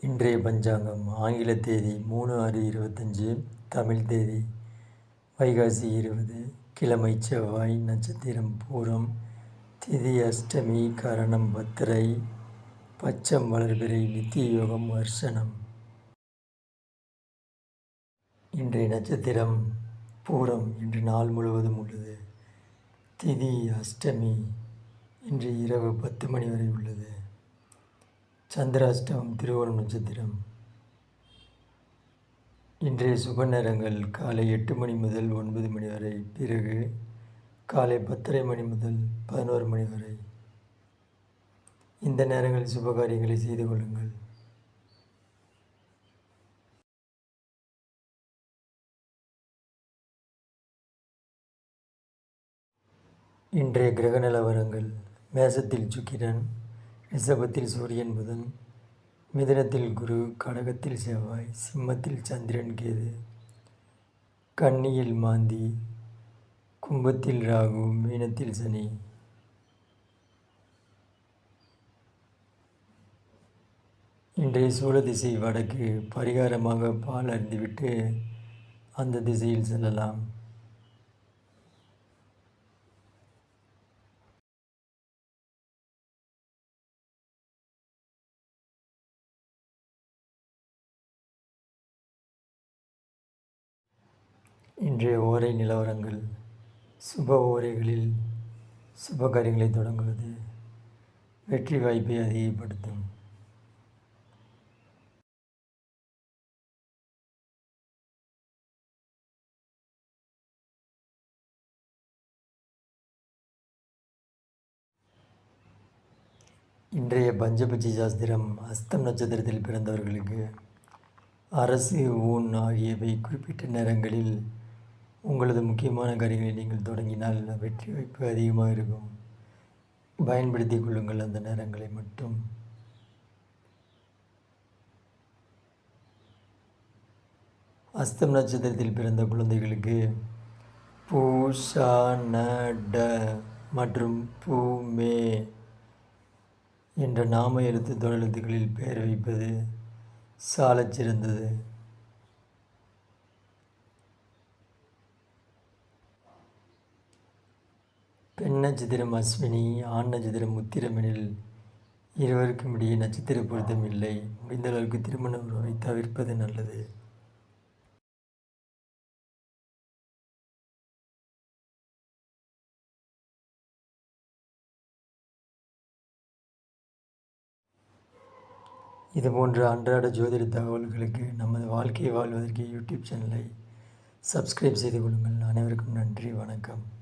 இன்றைய பஞ்சாங்கம் ஆங்கில தேதி மூணு ஆறு இருபத்தஞ்சி தமிழ் தேதி வைகாசி இருபது கிழமை செவ்வாய் நட்சத்திரம் பூரம் திதி அஷ்டமி கரணம் பத்திரை பச்சம் வளர்பிறை நித்திய யோகம் வர்ஷனம். இன்றைய நட்சத்திரம் பூரம் இன்று நாள் முழுவதும் உள்ளது. திதி அஷ்டமி இன்று இரவு பத்து மணி வரை உள்ளது. சந்திராஷ்டமம் திருவோணம் நட்சத்திரம். இன்றைய சுப நேரங்கள் காலை எட்டு மணி முதல் ஒன்பது மணி வரை. பிறகு காலை பத்தரை மணி முதல் பதினோரு மணி வரை. இந்த நேரங்களில் சுப காரியங்களை செய்து கொள்ளுங்கள். இன்றைய கிரக நிலவரங்கள் மேசத்தில் சுக்கிரன் ரிஷபத்தில் சூரியன் புதன் மிதனத்தில் குரு கடகத்தில் செவ்வாய் சிம்மத்தில் சந்திரன் கேது கன்னியில் மாந்தி கும்பத்தில் ராகு மீனத்தில் சனி. இன்றைய சூழ திசை வடக்கு பரிகாரமாக பால் அறிந்துவிட்டு அந்த திசையில் செல்லலாம். இன்றைய ஓரை நிலவரங்கள் சுப ஓரைகளில் சுப காரியங்களை தொடங்குவது வெற்றி வாய்ப்பை அதிகப்படுத்தும். இன்றைய பஞ்சபட்சி சாஸ்திரம் அஸ்தம் நட்சத்திரத்தில் பிறந்தவர்களுக்கு அரசு ஊன் ஆகியவை குறிப்பிட்ட நேரங்களில் உங்களது முக்கியமான காரியங்களை நீங்கள் தொடங்கினால் வெற்றி வாய்ப்பு அதிகமாக இருக்கும். பயன்படுத்தி கொள்ளுங்கள் அந்த நேரங்களை மட்டும். அஸ்தம் நட்சத்திரத்தில் பிறந்த குழந்தைகளுக்கு பூஷா நட மற்றும் பூமே என்ற நாம எழுத்து தொழிலெழுத்துக்களில் பெயர் வைப்பது சாலச் சிறந்தது பெண் நட்சத்திரம் அஸ்வினி ஆண் நட்சத்திரம் உத்திரமெனில் இருவருக்கும் இடையே நட்சத்திர பொருத்தம் இல்லை. முடிந்த அளவுக்கு திருமண உறவை தவிர்ப்பது நல்லது. இதுபோன்ற அன்றாட ஜோதிட தகவல்களுக்கு நமது வாழ்க்கையை வாழ்வதற்கு யூடியூப் சேனலை சப்ஸ்கிரைப் செய்து கொள்ளுங்கள். அனைவருக்கும் நன்றி வணக்கம்.